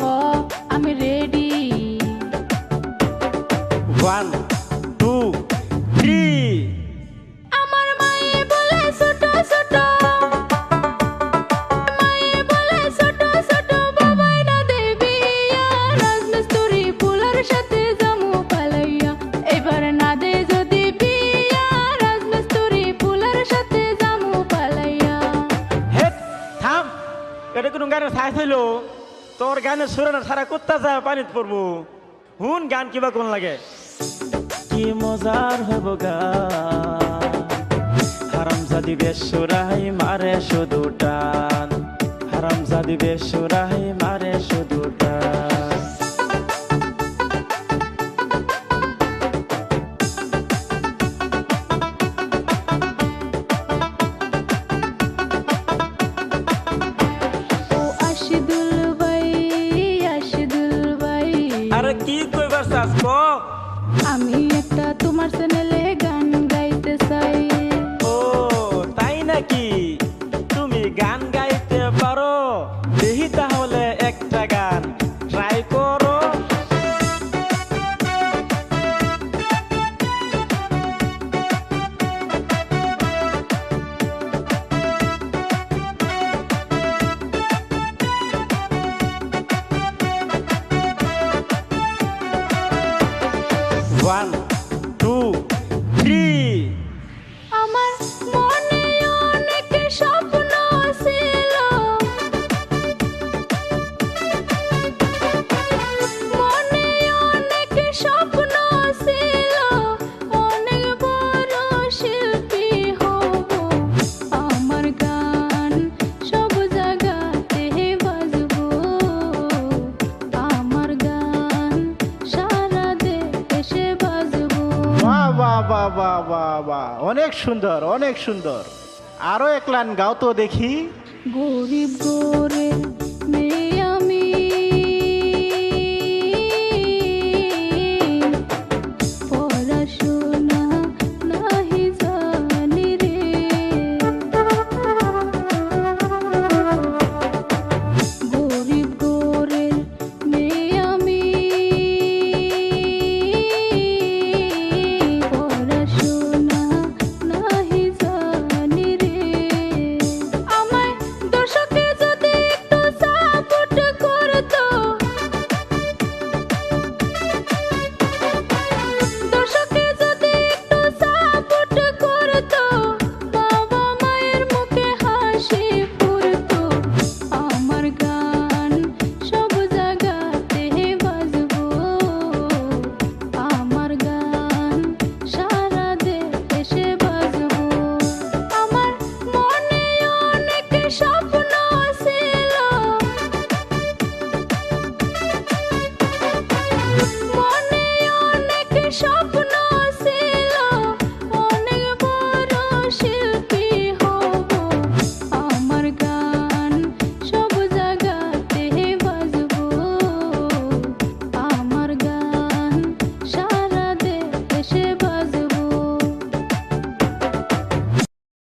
Oh, I'm ready. One. এটা কোনো গানের সাইজ হইল? তোর গানের সুরে না সারা কুত্তা যা পানিত পড়ব। হুন, গান কিবা কোন লাগে? কি মজার হব গা? হারাম জাদি বেসুরাই মারে শুধু টান। হারাম জাদি বেসুরাই মারে শুধু কি কইবার চাস আমি একটা তোমার চ্যানেলে বাহ বাহ বাহ বাহ অনেক সুন্দর অনেক সুন্দর। আরও এক লাইন গাও তো দেখি। গরিব গোরে